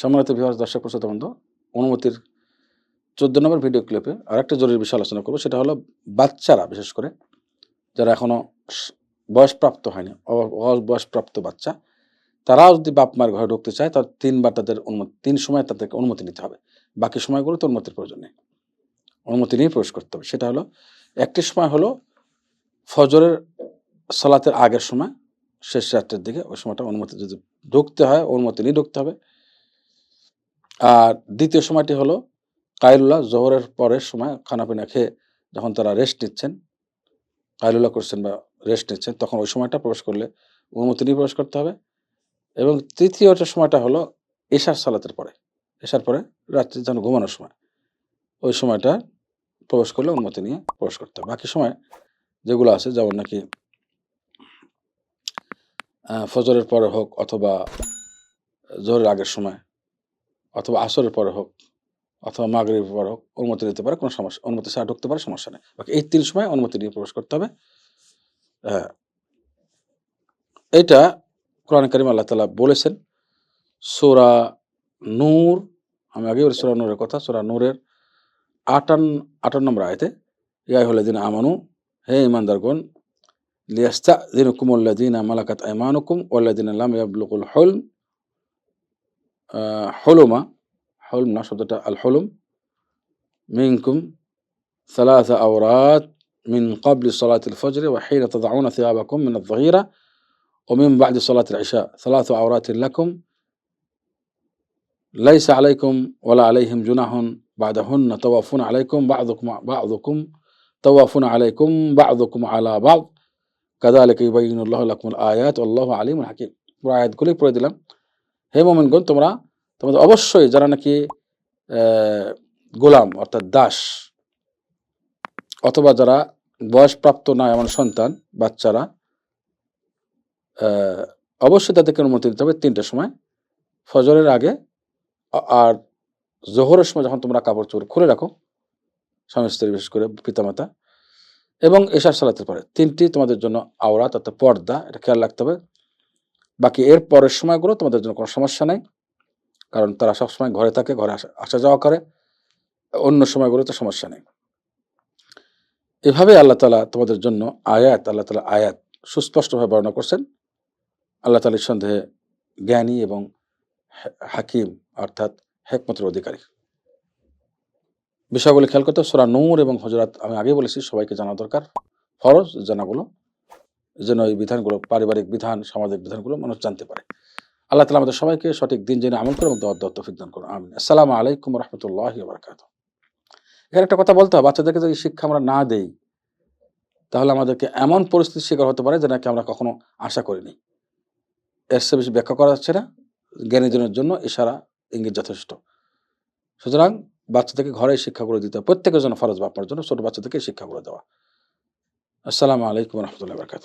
সম্মানিত বিভাগ দর্শক প্রশ্রোত বন্ধু, অনুমতির চোদ্দ নম্বর ভিডিও ক্লিপে আর একটা জরুরি বিষয় আলোচনা করব, সেটা হলো বাচ্চারা, বিশেষ করে যারা এখনও বয়সপ্রাপ্ত হয়নি বয়সপ্রাপ্ত বাচ্চা, তারাও যদি বাপ মার ঘরে ঢুকতে চায়, তার তিনবার তাদের অনুমতি, তিন সময় তাদেরকে অনুমতি নিতে হবে। বাকি সময়গুলো তো অনুমতির প্রয়োজন নেই। অনুমতি নিয়ে প্রবেশ করতে হবে। সেটা হলো, একটি সময় হলো ফজরের সালাতের আগের সময়, শেষ রাত্রের দিকে ওই সময়টা অনুমতি যদি ঢুকতে হয়, অনুমতি নিয়ে ঢুকতে হবে। আর দ্বিতীয় সময়টি হলো কায়লুল্লাহ জোহরের পরের সময় খানাপিনা খেয়ে যখন তারা রেস্ট নিচ্ছেন কায়লুল্লাহ করছেন বা রেস্ট নিচ্ছেন, তখন ওই সময়টা প্রবেশ করলে অনুমতি নিয়ে প্রবেশ করতে হবে এবং তৃতীয়টা সময়টা হলো এশার সালাতের পরে, এশার পরে রাত্রি যেন ঘুমানোর সময়, ওই সময়টা প্রবেশ করলে অনুমতি নিয়ে প্রবেশ করতে হবে। বাকি সময় যেগুলো আছে, যেমন নাকি ফজরের পরে হোক অথবা জোরের আগের সময় অথবা আসরের পরে হোক, অথবা মাগরিবের পরে হোক, অনুমতি নিতে পারে, কোনো সমস্যা, অনুমতি ছাড়া ঢুকতে পারে, সমস্যা নেই। এই তিন সময় অনুমতি নিয়ে প্রবেশ করতে হবে। হ্যাঁ। এটা কোরআন করিম আল্লাহ তালা বলেছেন, সোরা নূর, আমি আগে বলি সোরা নূরের কথা, সোরা নূরের আটান আটান নম্বর আয়তে ইয়াই হলে দিন আমানু, হে ইমানদারগণ লিয়াস্তা দিন কুমুল্লাদিন মালাকাত আইমানুকুম ওল্লাদিন আল্লাম ইয়াবলুকুল হলম হলুমা হলম না শব্দটা আল হলুম মিনকুম ثلاث أورات من قبل صلاة الفجر وحين تضعون ثيابكم من الظهيرة ومن بعد صلاة العشاء ثلاث عورات لكم ليس عليكم ولا عليهم جناح بعدهن طوافون عليكم بعضكم بعضكم طوافون عليكم بعضكم على بعض كذلك يبين الله لكم الآيات والله عليم حكيم পুরো আয়াতগুলি পড়ে দিলাম হে মোমেনগণ, তোমরা, তোমাদের অবশ্যই যারা নাকি গোলাম, অর্থাৎ দাস, অথবা যারা বয়সপ্রাপ্ত না এমন সন্তান, বাচ্চারা অবশ্যই তাদেরকে অনুমতি দিতে হবে তিনটের সময়। ফজরের আগে আর জোহরের সময় যখন তোমরা কাপড় চোপড় খুলে রাখো, স্বামী স্ত্রী বিশেষ করে পিতামাতা, এবং এশার সালাতের পরে, তিনটি তোমাদের জন্য আওরাত অর্থাৎ পর্দা, এটা খেয়াল রাখতে হবে। বাকি এর পরের সময়গুলো তোমাদের জন্য কোনো সমস্যা নেই। কারণ তারা সবসময় ঘরে থাকে, ঘরে আসা যাওয়া করে। অন্য সময়গুলোতে সমস্যা নেই। এভাবে আল্লাহ তালা তোমাদের জন্য আয়াত, আল্লাহ তালা আয়াত সুস্পষ্টভাবে বর্ণনা করছেন। আল্লাহ তালা সন্দেহে জ্ঞানী এবং হাকিম অর্থাৎ হেকমতের অধিকারী। বিষয়গুলো খেয়াল করতে সোরা নূর এবং হজরত আমি আগে বলেছি, সবাইকে জানা দরকার। ফরজ জানাগুলো যেন এই বিধানগুলো, পারিবারিক বিধান, সামাজিক বিধানগুলো মানুষ জানতে পারে। আল্লাহ তালা আমাদের সবাইকে সঠিক দিন জেনে আমল করে দত্ত দান করুন। আমিন। আসসালামু আলাইকুম রহমতুল্লাহ বারকাত এখানে একটা কথা বলতে হবে, বাচ্চাদেরকে যদি শিক্ষা আমরা না দেই, তাহলে আমাদেরকে এমন পরিস্থিতির শিকার হতে পারে যে নাকি আমরা কখনো আশা করিনি। এর চেয়ে বেশি ব্যাখ্যা করা যাচ্ছে না। জ্ঞানীজনের জন্য ইশারা, ইঙ্গিত যথেষ্ট। সুতরাং বাচ্চাদেরকে ঘরে শিক্ষাগুলো দিতে হবে। প্রত্যেকের জন্য ফরজ বাপার জন্য ছোট বাচ্চাদেরকে শিক্ষাগুলো দেওয়া। আসসালামু আলাইকুম রহমতুল্লাহ বারকাত